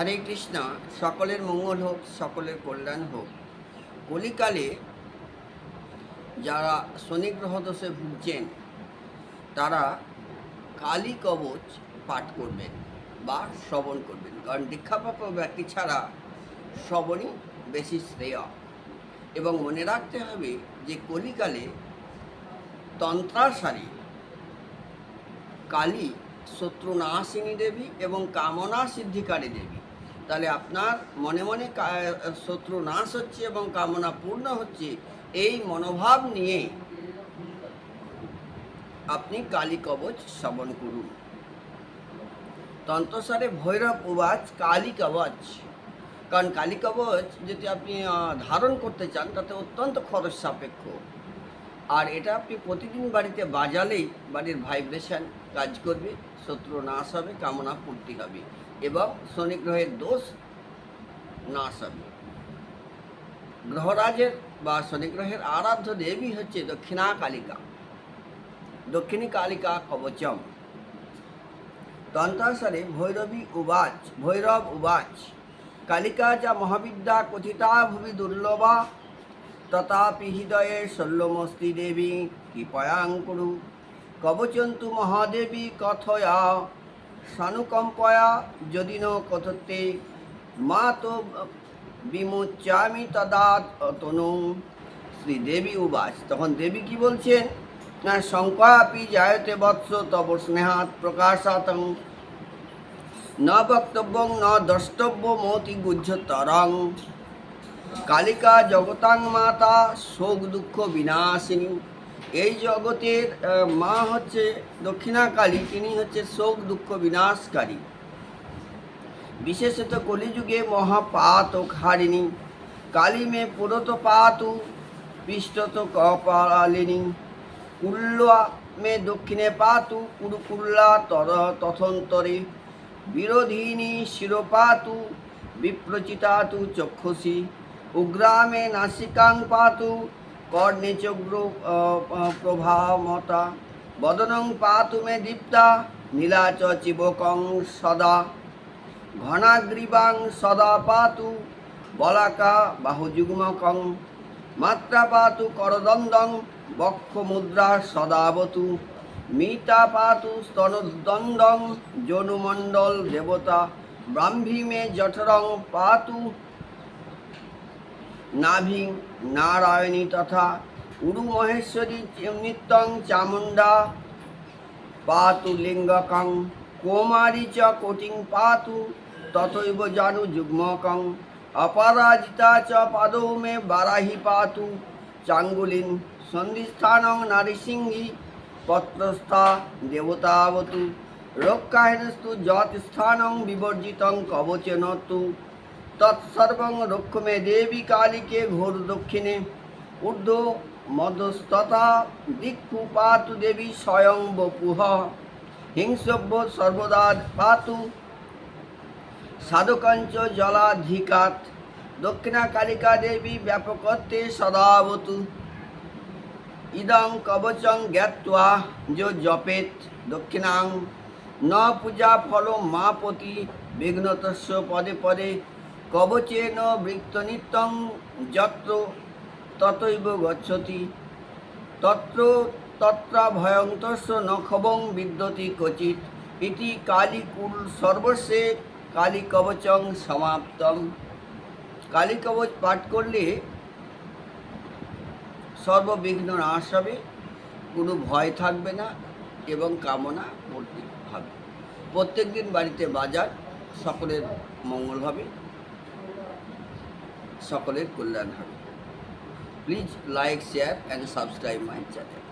হরে কৃষ্ণ, সকলের মঙ্গল হোক, সকলের কল্যাণ হোক। কলিকালে যারা শনি গ্রহ দোষে ভুগছেন, তারা কালী কবচ পাঠ করবেন বা শ্রবণ করবেন। কারণ দীক্ষাপ্রাপ্ত ব্যক্তি ছাড়া শ্রবণই বেশি শ্রেয়। এবং মনে রাখতে হবে যে কলিকালে তন্ত্রাসারী কালী শত্রুনাশিনী দেবী এবং কামনা সিদ্ধিকারী দেবী। তাহলে আপনার মনে মনে শত্রু নাশ হচ্ছে এবং কামনা পূর্ণ হচ্ছে। এই মনোভাব নিয়ে আপনি কালী কবচ শ্রবণ করুন। তন্ত্রসারে ভৈরব উবাচ কালী কবচ। কারণ কালী কবচ যদি আপনি ধারণ করতে চান, তাতে অত্যন্ত খরচ সাপেক্ষ। আর এটা আপনি প্রতিদিন বাড়িতে বাজালেই বাড়ির ভাইব্রেশন কাজ করবে, শত্রু নাশ হবে কামনা পূর্তি হবে এবং শনি গ্রহের দোষ নাশ হবে গ্রহরাজের বা শনি গ্রহের আরাধ্য দেবী হচ্ছে দক্ষিণা কালিকা। দক্ষিণী কালিকা কবচম। তন্ত্রাসারে ভৈরবী উবাচ, ভৈরব উবাচ। কালিকা যা মহাবিদ্যা কথিতা ভুবি দুর্লভা তথাপি হৃদয়ে শল্যমস্তি দেবী কৃপয়াঙ্কুরু কবচন্তু মহাদেবী কথয়া, সানুকম্পয়া যদি ন কথতে মা তো বিমোচামি তদা তনু শ্রীদেবী উবাস তখন দেবী কি বলছেন? না শঙ্কাপি জায়তে বৎস, তব স্নেহাৎ প্রকাশাতং। ন বক্তব্যং, ন দ্রষ্টব্য মতি গুহ্যতরং কালিকা জগতাং মাতা, শোক দুঃখ বিনাশিনী। এই জগতের মা হচ্ছে দক্ষিণা কালী তিনি হচ্ছে শোক দুঃখ বিনাশকারী। বিশেষত কলিযুগে মহাপাত হারিণী কালী মে পুরত পাতু পৃষ্ঠত কপালিনী কুল্লা মে দক্ষিণে পাতু, কুরুকুল্লা তর তথন্তরে। বিরোধিনী শিরোপাতু, বিপ্রচিতাতু চক্ষুষি। উগ্রামে নাসিকাং পাতু, কর্ণে চগ্র প্রভামতা, বদনং পাতু মে দীপ্তা, নীলাচ চিবকং সদা। ঘনাগ্রীবাং সদা পাতু, বলাকা বাহুযুগ্মকং, মাত্রা পাতু করদন্দং, বক্ষ মুদ্রা সদাবতু, মিতা পাতু স্তনদন্দং, যনুমণ্ডল দেবতা, ব্রাহ্মী মে জঠরং পাতু নাভি নারায়ণী তথা উরু মহেশ্বরী নিত্যং চামুণ্ডা পাতু লিঙ্গকং কৌমারী চ কোটিং পাতু তথৈব জানু যুগ্মকং অপরাজিতা চ পাদৌ মে বারাহি পাতু চাঙ্গুলিন সন্ধিস্থানং নারীসিংহী পত্রস্থা দেবতাবতু রক্ষাহেনস্তু যৎস্থানং বিবর্জিতং কবচেন তু তৎসর্বং রক্ষ মে দেবী কালিকে ঘোর দক্ষিণে। ঊর্ধ্ব মধ্যস্ততা দিক্ষু পাতু দেবী স্বয়ং বপুহ। হিংসভ্য সর্বদা পাতু। সাধুকঞ্চ জলাধিকাত। দক্ষিণা কালিকা দেবী ব্যাপকত্বে সদাবতু। ইদং কবচং জ্ঞাত্বা যো জপেত। দক্ষিণাং। ন পূজা ফল মা পতি। বিঘ্নতস্য পদে পদে কবচেন বৃত্ত নিত্যং যত্র ততৈব গচ্ছতি। তত্র তত্র ভয়ন্তস্য নখবং বিদ্যতি ক্বচিৎ ইতি কালীকুল সর্বস্বে কালী কবচং সমাপ্তম। কালী কবচ পাঠ করলে সর্ববিঘ্ন নাশ হবে, কোনো ভয় থাকবে না এবং কামনা পূর্তি হবে। প্রত্যেক দিন বাড়িতে বাজার, সকলের মঙ্গল হবে। সকলের কল্যাণ হবে। Please like share and subscribe my channel